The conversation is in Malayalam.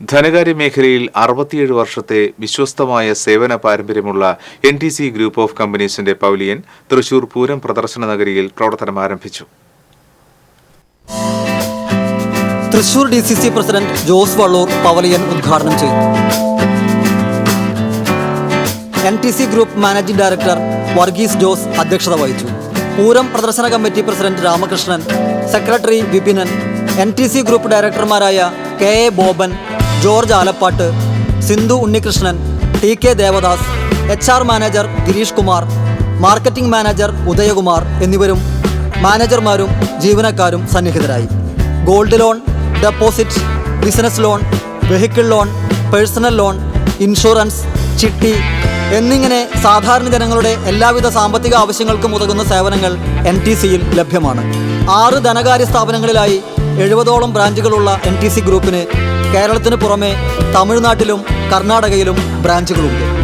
ധനകാര്യ മേഖലയിൽ അറുപത്തിയേഴ് വർഷത്തെ വിശ്വസ്തമായ സേവന പാരമ്പര്യമുള്ള N T C group of കമ്പനീസിന്റെ pavilion Thrissur Pooram പ്രദർശന നഗരിയിൽ പ്രവർത്തനം ആരംഭിച്ചു. Thrissur D C C president Jose Vallur pavilion ഉദ്ഘാടനം ചെയ്തു. N T C group managing director Varghese Jose അധ്യക്ഷത വഹിച്ചു. പൂരം പ്രദർശന committee president Ramakrishnan secretary Vipinan N T C group ഡയറക്ടർമാരായ K A Boban George Alappatt Sindhu Unnikrishnan T K Devadas H R manager Girish Kumar marketing manager Udayakumar എന്നിവരും മാനേജർമാരും ജീവനക്കാരും സന്നിഹിതരായി. Gold loan deposit business loan vehicle loan personal loan insurance ചിട്ടി എന്നിങ്ങനെ സാധാരണ ജനങ്ങളുടെ എല്ലാവിധ സാമ്പത്തിക ആവശ്യങ്ങൾക്കും ഉതകുന്ന സേവനങ്ങൾ എൻ ടി സിയിൽ ലഭ്യമാണ്. ആറ് ധനകാര്യ സ്ഥാപനങ്ങളിലായി എഴുപതോളം ബ്രാഞ്ചുകളുള്ള എൻ ടി സി ഗ്രൂപ്പിന് കേരളത്തിന് പുറമെ തമിഴ്നാട്ടിലും കർണാടകയിലും ബ്രാഞ്ചുകളുണ്ട്.